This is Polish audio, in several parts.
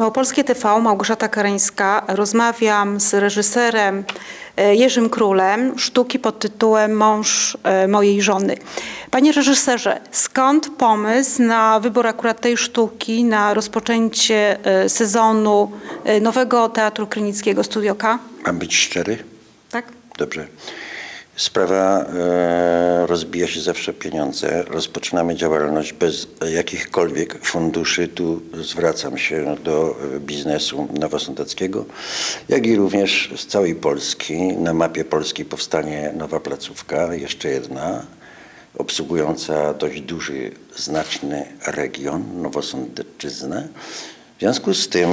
Małopolskie TV, Małgorzata Kareńska. Rozmawiam z reżyserem e, Jerzym Królem sztuki pod tytułem Mąż e, mojej żony. Panie reżyserze, skąd pomysł na wybór akurat tej sztuki, na rozpoczęcie e, sezonu nowego Teatru Krynickiego Studio K? Mam być szczery? Tak? Dobrze. Sprawa e, rozbija się zawsze pieniądze. Rozpoczynamy działalność bez jakichkolwiek funduszy. Tu zwracam się do e, biznesu nowosądeckiego, jak i również z całej Polski. Na mapie Polski powstanie nowa placówka, jeszcze jedna, obsługująca dość duży, znaczny region, Nowosądeczyznę. W związku z tym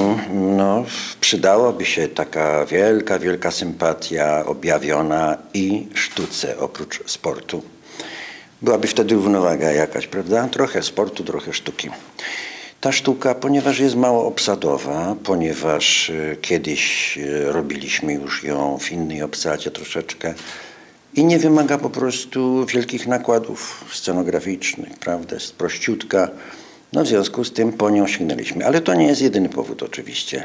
no, przydałoby się taka wielka, wielka sympatia objawiona i sztuce oprócz sportu. Byłaby wtedy równowaga jakaś, prawda? Trochę sportu, trochę sztuki. Ta sztuka, ponieważ jest mało obsadowa, ponieważ e, kiedyś e, robiliśmy już ją w innej obsadzie troszeczkę i nie wymaga po prostu wielkich nakładów scenograficznych, prawda? Jest prościutka. No w związku z tym po nią sięgnęliśmy. Ale to nie jest jedyny powód oczywiście.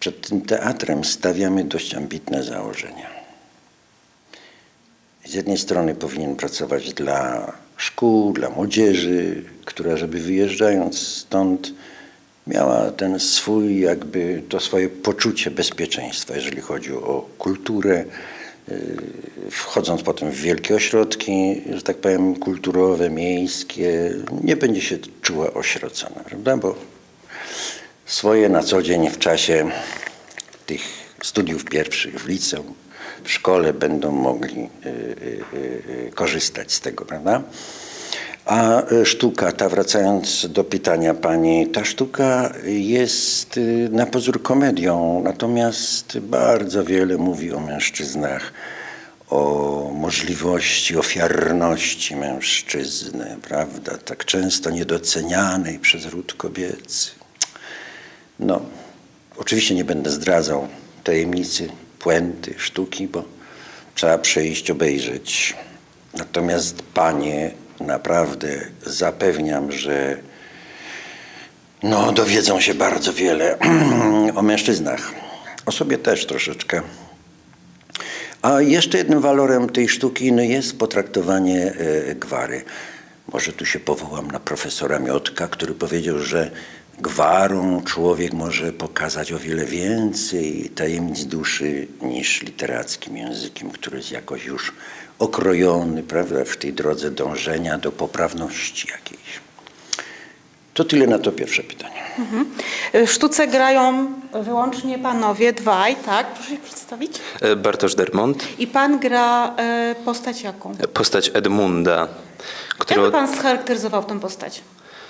Przed tym teatrem stawiamy dość ambitne założenia. Z jednej strony powinien pracować dla szkół, dla młodzieży, która żeby wyjeżdżając stąd miała ten swój jakby to swoje poczucie bezpieczeństwa, jeżeli chodzi o kulturę, wchodząc potem w wielkie ośrodki, że tak powiem, kulturowe, miejskie, nie będzie się czuła ośrocona, prawda? Bo swoje na co dzień w czasie tych studiów pierwszych w liceum, w szkole będą mogli y, y, y, korzystać z tego, prawda? A y, sztuka, ta wracając do pytania pani, ta sztuka jest y, na pozór komedią, natomiast bardzo wiele mówi o mężczyznach, o możliwości ofiarności mężczyzny, prawda? Tak często niedocenianej przez ród kobiecy. No, oczywiście nie będę zdradzał tajemnicy, puenty, sztuki, bo trzeba przyjść, obejrzeć. Natomiast panie, naprawdę zapewniam, że no, dowiedzą się bardzo wiele o mężczyznach. O sobie też troszeczkę. A jeszcze jednym walorem tej sztuki no, jest potraktowanie e, gwary. Może tu się powołam na profesora Miotka, który powiedział, że gwarą człowiek może pokazać o wiele więcej tajemnic duszy niż literackim językiem, który jest jakoś już okrojony prawda, w tej drodze dążenia do poprawności jakiejś. To tyle na to pierwsze pytanie. W sztuce grają wyłącznie panowie, dwaj, tak? Proszę się przedstawić. E, Bartosz Dermont, I pan gra e, postać jaką? postać Edmunda, Jak by którą pan scharakteryzował tę postać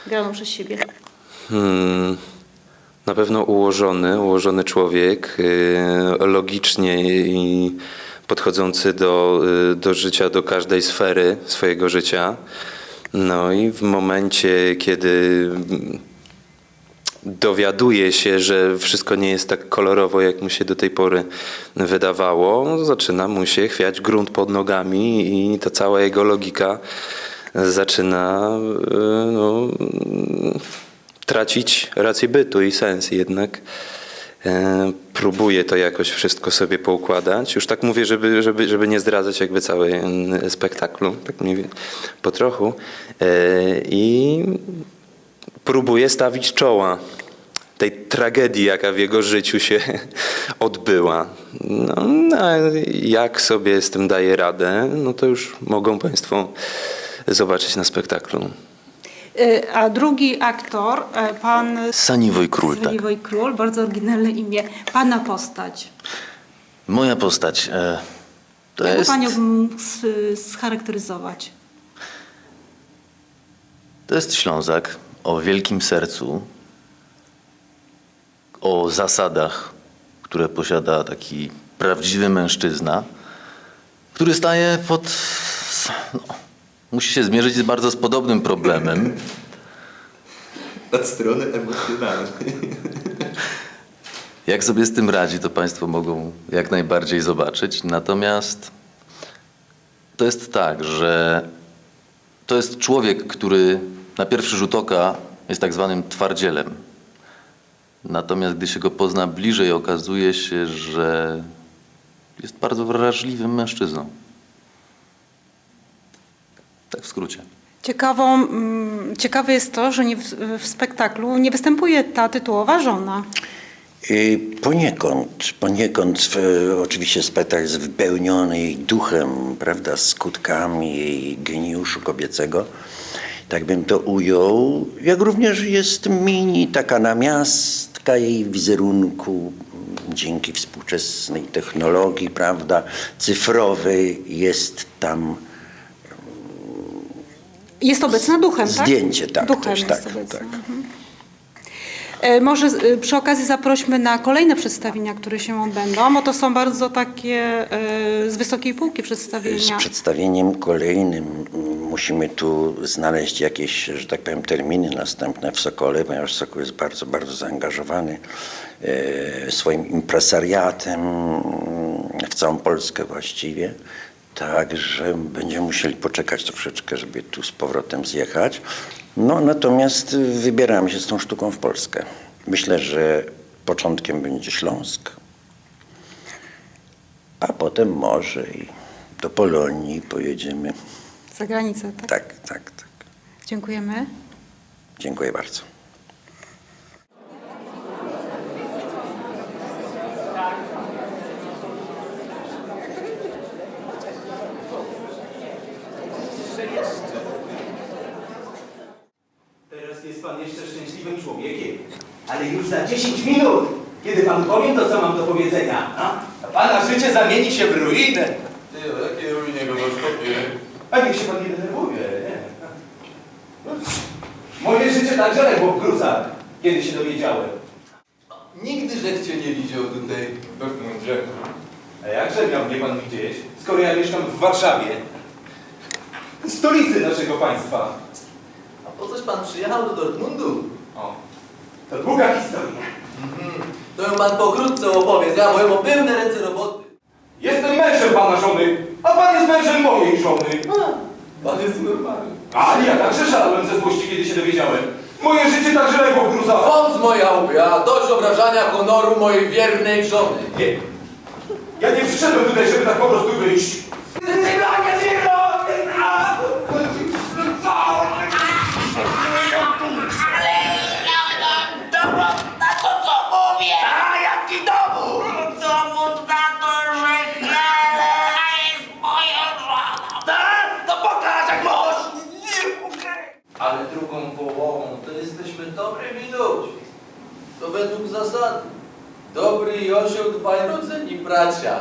graną przez siebie? Hmm, na pewno ułożony, ułożony człowiek, y, logicznie i podchodzący do, y, do życia, do każdej sfery swojego życia. No i w momencie, kiedy dowiaduje się, że wszystko nie jest tak kolorowo, jak mu się do tej pory wydawało, zaczyna mu się chwiać grunt pod nogami i ta cała jego logika zaczyna y, no, tracić rację bytu i sens jednak. E, Próbuje to jakoś wszystko sobie poukładać. Już tak mówię, żeby, żeby, żeby nie zdradzać jakby całej spektaklu, tak mniej po trochu. E, I próbuje stawić czoła tej tragedii, jaka w jego życiu się odbyła. No, a jak sobie z tym daje radę, no to już mogą Państwo zobaczyć na spektaklu. E, A drugi aktor, e, pan Saniwoj Król, tak. Sliwoj Król, bardzo oryginalne imię. Pana postać. Moja postać e, to Jak jest, panią scharakteryzować? to jest Ślązak o wielkim sercu, o zasadach, które posiada taki prawdziwy mężczyzna, który staje pod... No, musi się zmierzyć z bardzo z podobnym problemem. Od strony emocjonalnej. Jak sobie z tym radzi, to Państwo mogą jak najbardziej zobaczyć. Natomiast to jest tak, że to jest człowiek, który na pierwszy rzut oka jest tak zwanym twardzielem. Natomiast gdy się go pozna bliżej, okazuje się, że jest bardzo wrażliwym mężczyzną. Tak w skrócie. Ciekawą, mm, ciekawe jest to, że nie w, w spektaklu nie występuje ta tytułowa żona. I poniekąd, poniekąd w, oczywiście spektakl jest wypełniony jej duchem, prawda, skutkami jej geniuszu kobiecego. Tak bym to ujął. Jak również jest mini taka namiastka jej wizerunku dzięki współczesnej technologii, prawda, cyfrowej jest tam Jest obecna duchem, tak? Zdjęcie, tak, Duchem też, tak, tak. Mhm. E, Może e, przy okazji zaprośmy na kolejne przedstawienia, które się odbędą, bo to są bardzo takie e, z wysokiej półki Z przedstawienia. przedstawieniem kolejnym musimy tu znaleźć jakieś, że tak powiem, terminy następne w Sokole, ponieważ Sokół jest bardzo, bardzo zaangażowany swoim impresariatem w całą Polskę właściwie. Także będziemy musieli poczekać troszeczkę, żeby tu z powrotem zjechać. No natomiast wybieramy się z tą sztuką w Polskę. Myślę, że początkiem będzie Śląsk, a potem może i do Polonii pojedziemy. Za granicę, tak? Tak, tak, tak. Dziękujemy. Dziękuję bardzo. Teraz jest pan jeszcze szczęśliwym człowiekiem, ale już za 10 minut, kiedy pan powiem to, co mam do powiedzenia, a pana życie zamieni się w ruinę. Ty, o jakiej ruinie go? A niech się pan nie denerwuje, nie? Moje życie także legło w gruzach, kiedy się dowiedziałem. Nigdy żech cię nie widział tutaj w Dortmundzie. A jakże miał mnie pan widzieć, skoro ja mieszkam w Warszawie, stolicy naszego państwa? A po coś pan przyjechał do Dortmundu? O, to długa historia. Mhm. To ją pan pokrótce opowiedz, ja o pełne ręce roboty. Jestem mężem pana żony, a pan jest mężem mojej żony. A, pan jest normalny. Ale ja także szalałem ze złości, kiedy się dowiedziałem. Moje życie także legło w gruzach. Wąt moja łbia, dość obrażania honoru mojej wiernej żony. Nie. Ja nie przyszedłem tutaj, żeby tak po prostu wyjść. Dowód dobrymi ludźmi. To według zasady. Dobry i osioł dwaj rodzeni bracia.